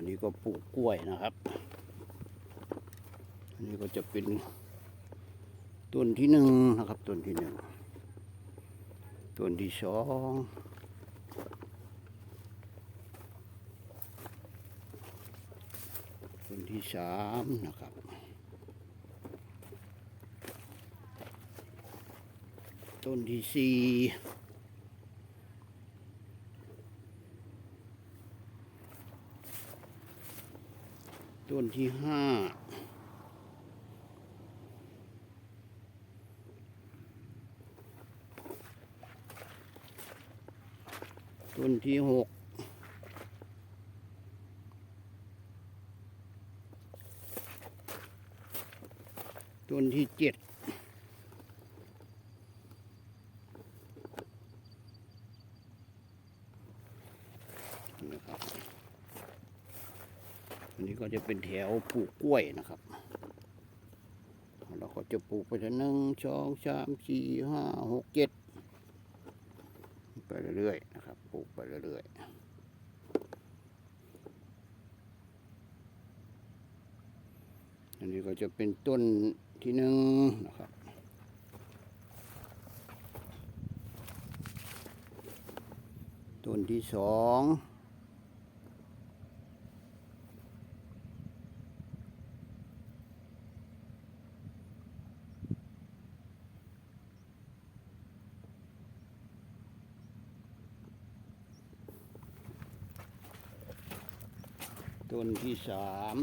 ตัวนี้ก็ปลูกกล้วยนะครับ อันนี้ก็จะเป็นต้นที่หนึ่งนะครับต้นที่หนึ่งต้นที่สองต้นที่สามนะครับต้นที่สี่ ต้นที่ห้าต้นที่หกต้นที่เจ็ดนะครับ อันนี้ก็จะเป็นแถวปลูกกล้วยนะครับเราก็จะปลูกไปถึงหนึ่งสองสามสี่ห้าหกเจ็ดไปเรื่อยๆนะครับปลูกไปเรื่อยๆอันนี้ก็จะเป็นต้นที่หนึ่งนะครับต้นที่สอง ต้นที่สาม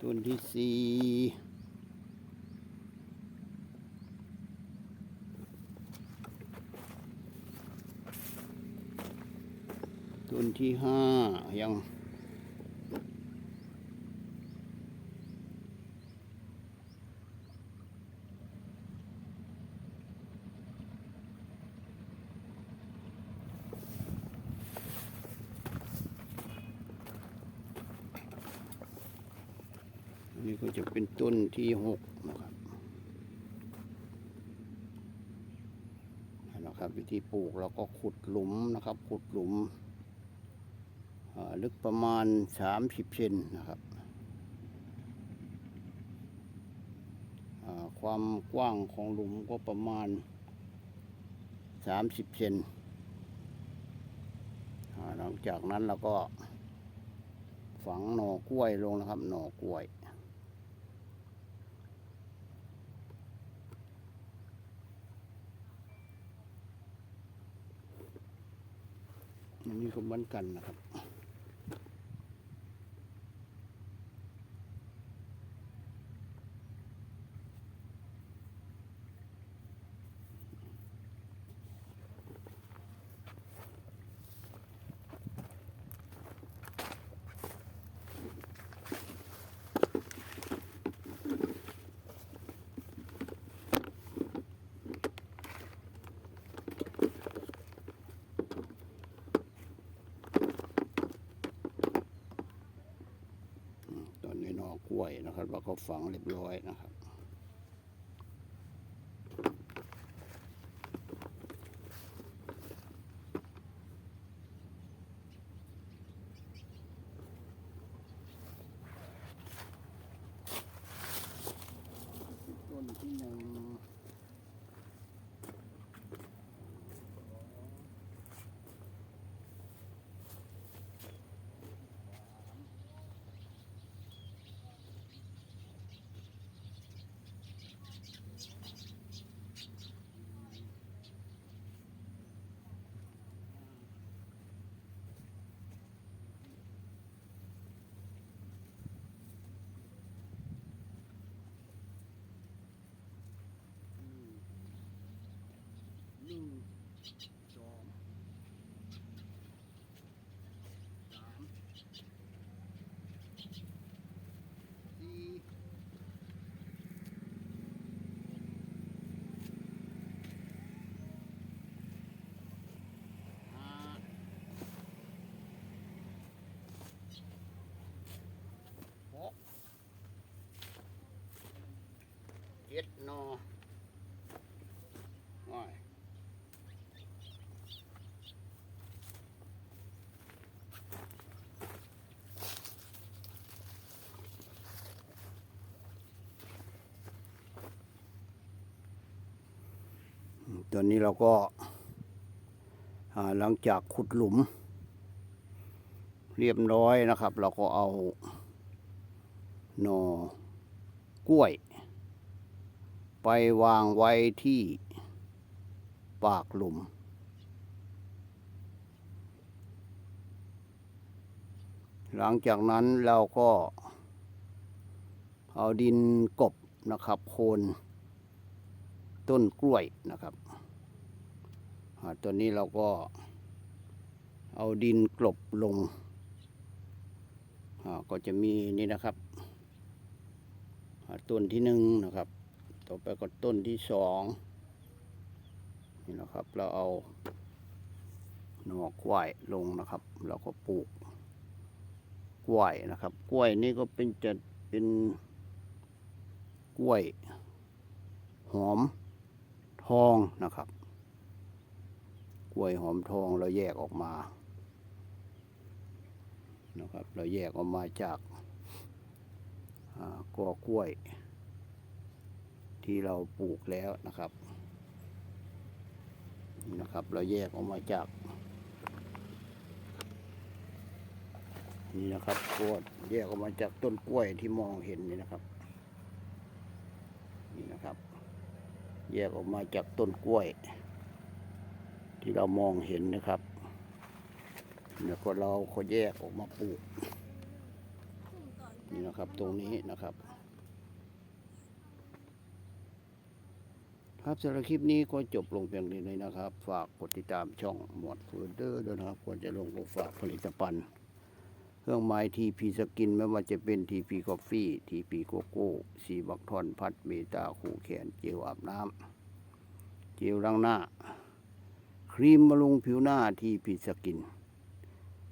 ต้นที่สี่ต้นที่ห้ายัง นนี้ก็จะเป็นต้นที่หกนะครับนะครับวิธีปลูกเราก็ขุดหลุมนะครับ ขุดหลุมลึกประมาณสามสิบเซนนะครับความกว้างของหลุมก็ประมาณสามสิบเซนหลังจากนั้นเราก็ฝังหน่อกล้วยลงนะครับ หน่อกล้วย นี้ก็เหมือนกันนะครับ วยนะครับ เราก็ฝังเรียบร้อยนะครับ อนนี้เราก็หลังจากขุดหลุม เรียบร้อยนะครับ เราก็เอาหน่อกล้วย ไปวางไว้ที่ปากหลุม หลังจากนั้นเราก็เอาดินกบนะครับ โคนต้นกล้วยนะครับ ตัวนี้เราก็เอาดินกลบลง ก็จะมีนี่นะครับ ต้นที่หนึ่งนะครับ ต่อไปก็ต้นที่สองนี่นะครับ เราเอาหน่อกล้วยลงนะครับ เราก็ปลูกกล้วยนะครับ กล้วยนี่ก็เป็นจะเป็นกล้วย หอมทองนะครับ ล้วยหอมทองเราแยกออกมานะครับ เราแยกออกมาจากกอกล้วย ที่เราปลูกแล้วนะครับนี่นะครับ เราแยกออกมาจาก นี่นะครับกล้วยแยกออกมาจากต้นกล้วยที่มองเห็นนี่นะครับ นี่นะครับ แยกออกมาจากต้นกล้วย ที่เรามองเห็นนะครับแล้วก็เราก็แยกออกมาปลูกนี่นะครับตรงนี้นะครับ ครับสำหรับคลิปนี้ก็จบลงเพียงนี้เลยนะครับ ฝากกดติดตามช่องหมวดฟูเดอร์ด้วยนะครับควรจะลงก็ฝากผลิตภัณฑ์เครื่องไม้ทีพีสกินไม่ว่าจะเป็นทีพีกาแฟทีพีโกโก้สีบักทอนพัดเมตาคู่แขนเจลอาบน้ำเจลล้างหน้า รีมบำรุงผิวหน้าทีพีสกิน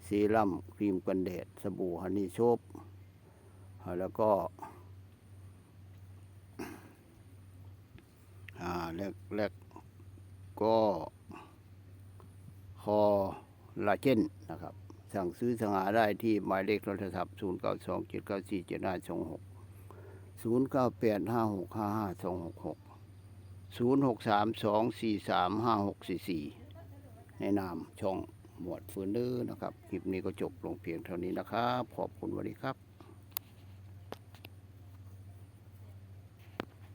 เซรั่มครีมกันแดด สบู่ฮันนี่โชบแล้วก็อ่าแล้วแล้วก็คอลาเจนนะครับ สั่งซื้อสั่งหาได้ที่หมายเลขโทรศัพท์ 0 9 2 ในนามช่องหมวดฟื้นเดอนะครับ คลิปนี้ก็จบลงเพียงเท่านี้นะครับ ขอบคุณสวัสดีครับ